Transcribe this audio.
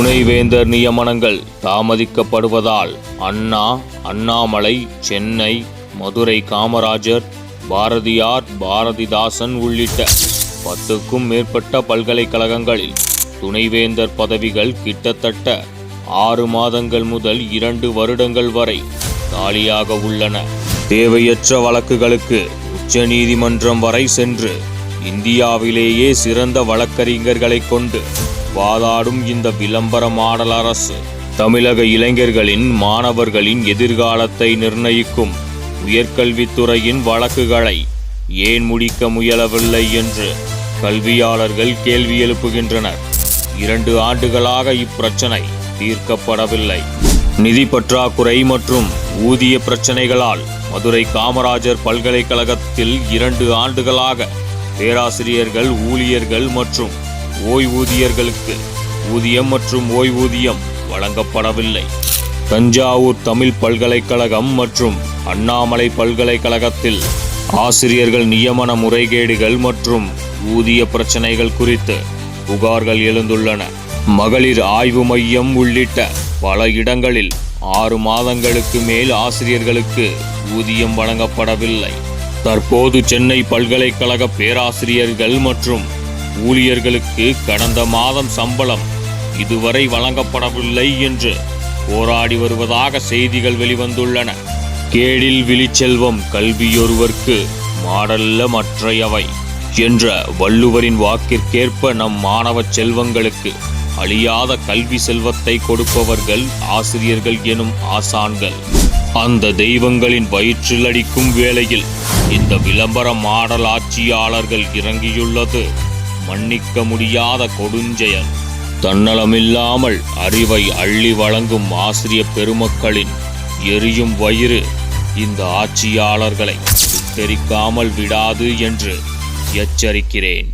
துணைவேந்தர் நியமனங்கள் தாமதிக்கப்படுவதால் அண்ணா அண்ணாமலை சென்னை மதுரை காமராஜர் பாரதியார் பாரதிதாசன் உள்ளிட்ட பத்துக்கும் மேற்பட்ட பல்கலைக்கழகங்களில் துணைவேந்தர் பதவிகள் கிட்டத்தட்ட ஆறு மாதங்கள் முதல் இரண்டு வருடங்கள் வரை காலியாக உள்ளன. தேவையற்ற வழக்குகளுக்கு உச்சநீதிமன்றம் வரை சென்று இந்தியாவிலேயே சிறந்த வழக்கறிஞர்களைக் கொண்டு வாதாடும் இந்த விளம்பர மாடல் அரசு. தமிழக இளைஞர்களின் மாணவர்களின் எதிர்காலத்தை நிர்ணயிக்கும் உயர்கல்வித்துறையின் வழக்குகளை ஏன் முடிக்க முயலவில்லை என்று கல்வியாளர்கள் கேள்வி எழுப்புகின்றனர். இரண்டு ஆண்டுகளாக இப்பிரச்சனை தீர்க்கப்படவில்லை. நிதி பற்றாக்குறை மற்றும் ஊதிய பிரச்சனைகளால் மதுரை காமராஜர் பல்கலைக்கழகத்தில் இரண்டு ஆண்டுகளாக பேராசிரியர்கள் ஊழியர்கள் மற்றும் ஓய்வூதியர்களுக்கு ஊதியம் மற்றும் ஓய்வூதியம் வழங்கப்படவில்லை. தஞ்சாவூர் தமிழ் பல்கலைக்கழகம் மற்றும் அண்ணாமலை பல்கலைக்கழகத்தில் ஆசிரியர்கள் நியமன முறைகேடுகள் மற்றும் ஊதிய பிரச்சனைகள் குறித்து புகார்கள் எழுந்துள்ளன. மகளிர் ஆய்வு மையம் உள்ளிட்ட பல இடங்களில் ஆறு மாதங்களுக்கு மேல் ஆசிரியர்களுக்கு ஊதியம் வழங்கப்படவில்லை. தற்போது சென்னை பல்கலைக்கழக பேராசிரியர்கள் மற்றும் ஊழியர்களுக்கு கடந்த மாதம் சம்பளம் இதுவரை வழங்கப்படவில்லை என்று போராடி வருவதாக செய்திகள் வெளிவந்துள்ளன. கேடில் விழிச்செல்வம் கல்வியொருவர்க்கு மாடல்ல மற்றையவை என்ற வள்ளுவரின் வாக்கிற்கேற்ப நம் மாணவ செல்வங்களுக்கு அழியாத கல்வி செல்வத்தை கொடுப்பவர்கள் ஆசிரியர்கள் எனும் ஆசான்கள். அந்த தெய்வங்களின் வயிற்றில் அடிக்கும் வேளையில் இந்த விளம்பர மாடல் ஆட்சியாளர்கள் இறங்கியுள்ளது. மன்னிக்க முடியாத கொடுஞ்செயல் தன்னலமில்லாமல் அறிவை அள்ளி வழங்கும் ஆசிரிய பெருமக்களின் எரியும் வயிறு இந்த ஆட்சியாளர்களை சுட்டெரிக்காமல் விடாது என்று எச்சரிக்கிறேன்.